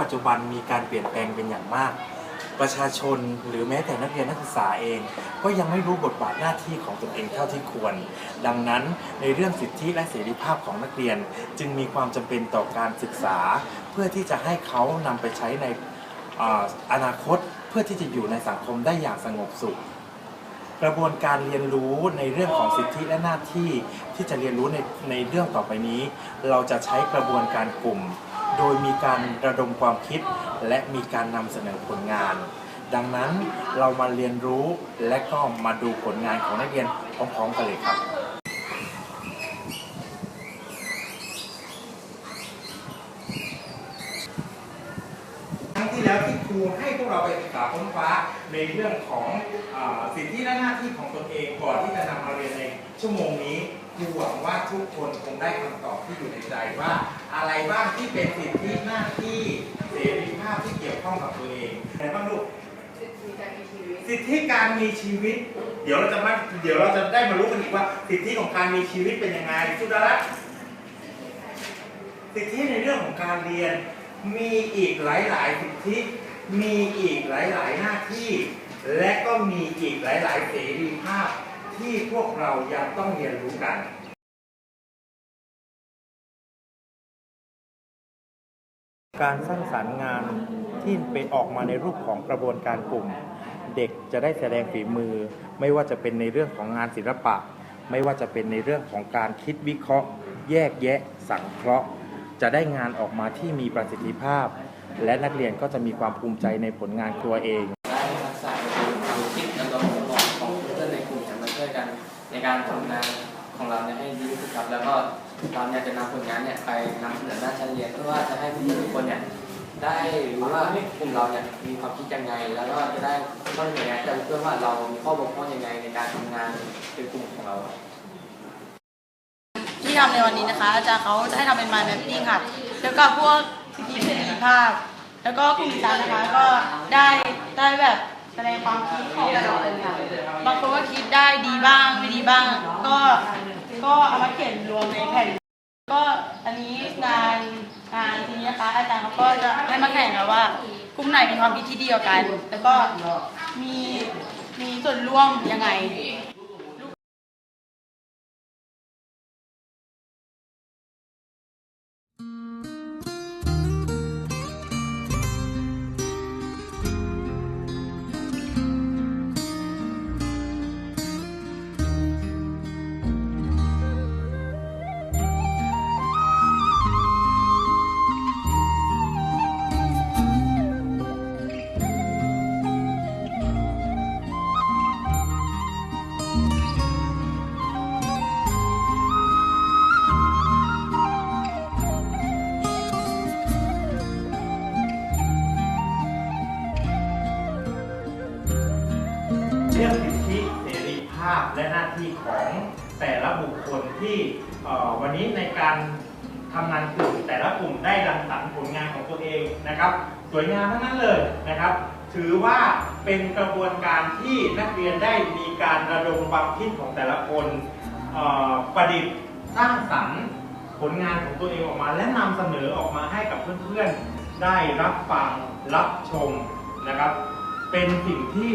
ปัจจุบันมีการเปลี่ยนแปลงเป็นอย่างมาก ประชาชนหรือแม้แต่นักเรียนนักศึกษาเอง ก็ยังไม่รู้บทบาทหน้าที่ของตนเองเท่าที่ควร ดังนั้นในเรื่องสิทธิและเสรีภาพของนักเรียน จึงมีความจำเป็นต่อการศึกษา เพื่อที่จะให้เขานำไปใช้ในออนาคตเพื่อที่จะอยู่ในสังคมได้อย่างสงบสุขกระบวนการเรียนรู้ในเรื่องของสิทธิและหน้าที่ที่จะเรียนรู้ในในเรื่องต่อไปนี้ เราจะใช้กระบวนการกลุ่ม โดยมีการระดมความคิด และมีการนำเสนอผลงาน ดังนั้นเรามาเรียนรู้และก็มาดูผลงานของนักเรียนพร้อมๆกันเลยครับครั้งที่แล้วที่ครูให้พวกเราไปศึกษาค้นคว้าในเรื่องของอสิทธิและหน้าที่ของตนเองก่อนที่จะนำมาเรียนในชั่วโมงนี้ ครูหวังว่าทุกคนคงได้คำตอบที่อยู่ในใจว่า อะไรบ้างที่เป็นสิทธิหน้าที่เสรีภาพที่เกี่ยวข้องกับตัวเองอะไรบ้างลูกสิทธิการมีชีวิต เดี๋ยวเราจะมาเดี๋ยวเราจะได้มารู้กันอีกว่า สิทธิของการมีชีวิตเป็นยังไงสุดารัตน์สิทธิในเรื่องของการเรียน มีอีกหลาย ๆ สิทธิมีอีกหลาย ๆ หน้าที่ และก็มีอีกหลาย ๆ เสรีภาพ ที่พวกเรายังต้องเรียนรู้กันการสร้างสรรค์งานที่เป็นออกมาในรูปของกระบวนการกลุ่ม เด็กจะได้แสดงฝีมือ ไม่ว่าจะเป็นในเรื่องของงานศิลปะ ไม่ว่าจะเป็นในเรื่องของการคิดวิเคราะห์ แยกแยะ สังเคราะห์ จะได้งานออกมาที่มีประสิทธิภาพ และนักเรียนก็จะมีความภูมิใจในผลงานตัวเอง ในการทำงานของเราเนี่ยให้ดีที่สุดครับแล้วก็เราเนี่ยจะนำผลงานเนี่ยไปนำเสนอหน้าชั้นเรียนเพื่อว่าจะให้ทุกคนเนี่ยได้รู้ว่ากลุ่มเราเนี่ยมีความคิดยังไง แล้วก็จะได้ข้อเสนอแนะจากเพื่อว่าเรามีข้อบกพร่องยังไงในการทำงานเป็นกลุ่มของเราที่ทำในวันนี้นะคะอาจารย์เขาจะให้ทำเป็น mind mapping ค่ะแล้วก็พวกสิทธิเสรีภาพ แล้วก็กลุ่มดิฉันนะคะก็ได้ได้แบบแสดงความคิดของแต่ละคนค่ะบางคนก็คิดได้ดีบ้าง บ้าง ก็ก็เอามาเขียนรวมในแผ่น ก็อันนี้งานงานทีนี้นะคะอาจารย์เขาก็จะให้มาแข่งกันว่ากลุ่มไหนมีความคิดที่ดีกว่ากัน แล้วก็มีมีส่วนร่วมยังไง รื่องสิทธิเสรีภาพและหน้าที่ของแต่ละบุคคลที่วันนี้ในการทำงานกลุ่มแต่ละกลุ่มได้รังสรรค์ผลงานของตัวเองนะครับ สวยงามทั้งนั้นเลยนะครับ ถือว่าเป็นกระบวนการที่นักเรียนได้มีการระดมความคิดของแต่ละคนประดิษฐ์สร้างสรรค์ผลงานของตัวเองออกมา และนำเสนอออกมาให้กับเพื่อนๆได้รับฟังรับชมนะครับ เป็นสิ่งที่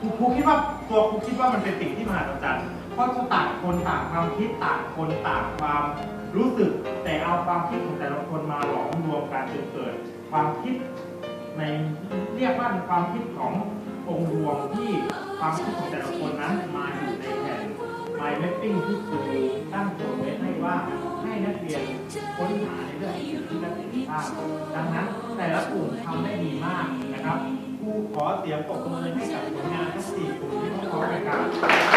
ครูครูคิดว่าตัวครูคิดว่ามันเป็นสิ่งที่มหัศจรรย์เพราะต่างคนต่างความคิดต่างคนต่างความรู้สึก แต่เอาความคิดของแต่ละคนมาหลอมรวมกันจนเกิด ความคิดในเรียกว่าเป็นความคิดขององค์รวมที่ความคิดของแต่ละคนนั้นมาอยู่ในแผน My Mapping ที่ครูตั้งโจทย์ไว้ให้ว่าให้นักเรียนค้นหาในเรื่องทธิและเรีภาพดังนั้นแต่ละกลุ่มทำได้ดีมากนะครับ ขอเสียงปรบมือให้กับผลงานทั้งสี่กลุ่มที่พวกเขายการ